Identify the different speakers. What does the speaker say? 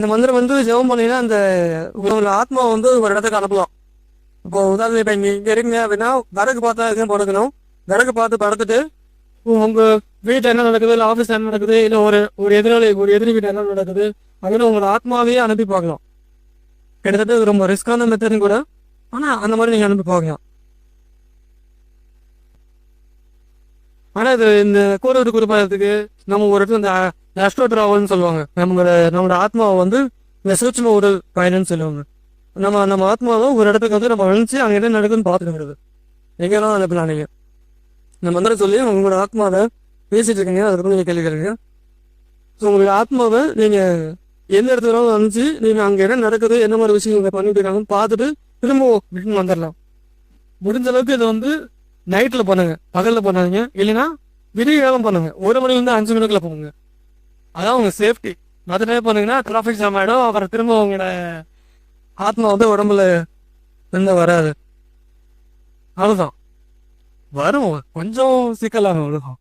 Speaker 1: இந்த மந்திரம் வந்து ஜெபம் பண்ணீங்கன்னா அந்த உங்களோட ஆத்மா வந்து ஒரு இடத்துக்கு அனுப்பலாம். இப்போ உதாரணம் இப்போ இங்கே இங்கே இருக்கீங்க அப்படின்னா விறகு பார்த்தா எதுவும் படுக்கணும் விறகு பார்த்து படுத்துட்டு உங்க வீட்டில் என்ன நடக்குது? இல்லை ஆஃபீஸ் என்ன நடக்குது? இல்லை ஒரு ஒரு எதிராளி ஒரு எதிரி வீட்டில் என்ன நடக்குது? அப்படின்னு உங்களோட ஆத்மாவையே அனுப்பி பார்க்கலாம். கிட்டத்தட்ட இது ரொம்ப ரிஸ்கான மெத்தடும் கூட. ஆனால் அந்த மாதிரி நீங்கள் அனுப்பி பார்க்கலாம். ஆனால் இது இந்த கூற விட்டு நம்ம ஒரு இடத்துல இந்த அஸ்ட்ரோ சொல்லுவாங்க. நம்மளோட நம்மளோட ஆத்மாவை வந்து இந்த சூட்சம உடல் பயணம்னு சொல்லுவாங்க. நம்ம நம்ம ஆத்மாவை ஒரு இடத்துக்கு வந்து நம்ம அழிச்சு அங்கே என்ன நடக்குதுன்னு பார்த்துக்கிறது. எங்கெல்லாம் அனுப்பலாம் நீங்கள் இந்த மந்திரம் சொல்லி உங்களோட ஆத்மாவை பேசிட்டு இருக்கீங்க. அதுக்கு நீங்கள் கேள்வி கேளுங்க. ஸோ உங்களோட ஆத்மாவை நீங்கள் எந்த இடத்துல அனுப்பிச்சு நீங்கள் அங்கே என்ன நடக்குது என்ன மாதிரி விஷயம் பண்ணிட்டு இருக்காங்கன்னு பார்த்துட்டு திரும்ப வந்துடலாம். முடிஞ்ச அளவுக்கு இதை வந்து நைட்டில் பண்ணுங்க பகலில் பண்ணாதீங்க இல்லைன்னா விடிய காலம் பண்ணுங்க. ஒரு மணிலேருந்து அஞ்சு மணிக்குள்ள போங்க. அதான் உங்க சேஃப்டி மற்ற டைம் பண்ணுங்கன்னா டிராஃபிக் ஜாம் ஆகிடும் அப்புறம் திரும்ப உங்களோட ஆத்மா வந்து உடம்புல இருந்து வராது. அதுதான் வரும் கொஞ்சம் சிக்கலாகும் அவ்வளோதான்